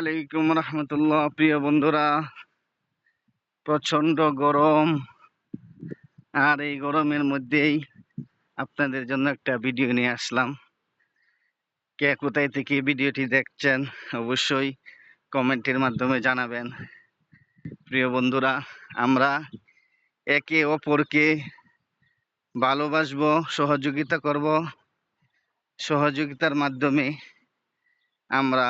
আলাইকুম রহমতুল্লাহ, প্রিয় বন্ধুরা। প্রচণ্ড গরম। আর এই গরমের মধ্যেই আপনাদের জন্য একটা ভিডিও নিয়ে আসলাম। কে কোথায় থেকে ভিডিওটি দেখছেন, অবশ্যই কমেন্টের মাধ্যমে জানাবেন। প্রিয় বন্ধুরা, আমরা একে অপরকে ভালোবাসবো, সহযোগিতা করব। সহযোগিতার মাধ্যমে আমরা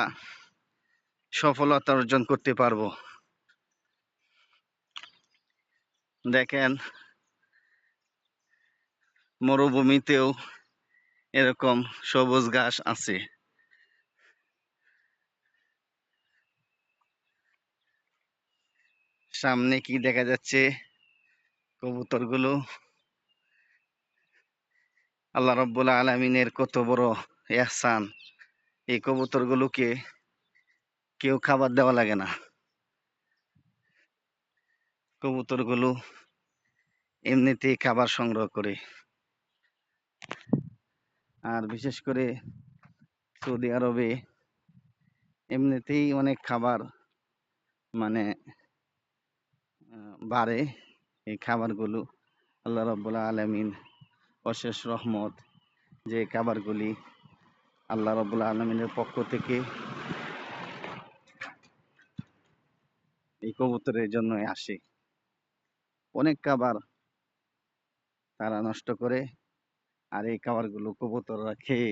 সফলতা অর্জন করতে পারব। দেখেন, মরুভূমিতেও এরকম সবুজ ঘাস আছে। সামনে কি দেখা যাচ্ছে? কবুতরগুলো। আল্লাহ রব্বুল আলমিনের কত বড় এহসান। এই কবুতরগুলোকে কেউ খাবার দেওয়া লাগে না। কবুতরগুলো এমনিতেই খাবার সংগ্রহ করে। আর বিশেষ করে সৌদি আরবে এমনিতেই অনেক খাবার মানে বাড়ে এই খাবারগুলো। আল্লাহ রব্বুল্লা আলমিন অশেষ রহমত যে খাবারগুলি আল্লাহ রব্বুল্লা আলমিনের পক্ষ থেকে এই কবুতরের জন্য আসে। অনেক খাবার তারা নষ্ট করে আর এই খাবারগুলো কবুতররা খেয়ে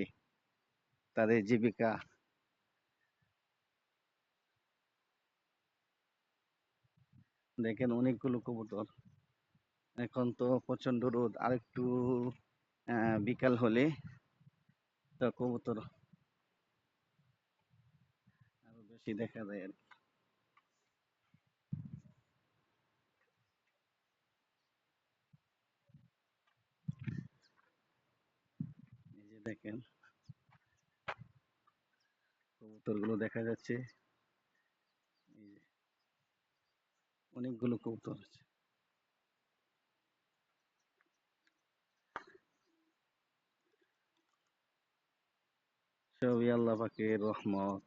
তাদের জীবিকা দেখেন অনেকগুলো কবুতর। এখন তো প্রচণ্ড রোদ, আর একটু বিকাল হলে তো কবুতর আরও বেশি দেখা যায় আর এই যে দেখেন। কবুতরগুলো দেখা যাচ্ছে। অনেকগুলো কবুতর আছে। সবই রহমত।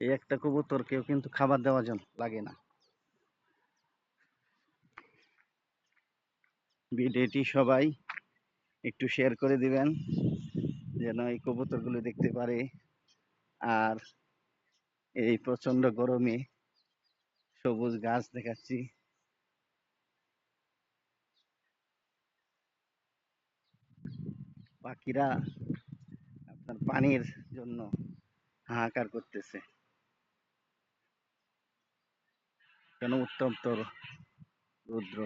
এই একটা কবুতর কেউ কিন্তু খাবার জন্য লাগে না। ভিডিওটি সবাই একটু শেয়ার করে দিবেন, যেন এই কবুতরগুলো দেখতে পারে। আর এই প্রচণ্ড গরমে সবুজ গাছ দেখাচ্ছি। পাখিরা আপনার পানির জন্য হাহাকার করতেছে। কেন উত্তপ্ত রুদ্র।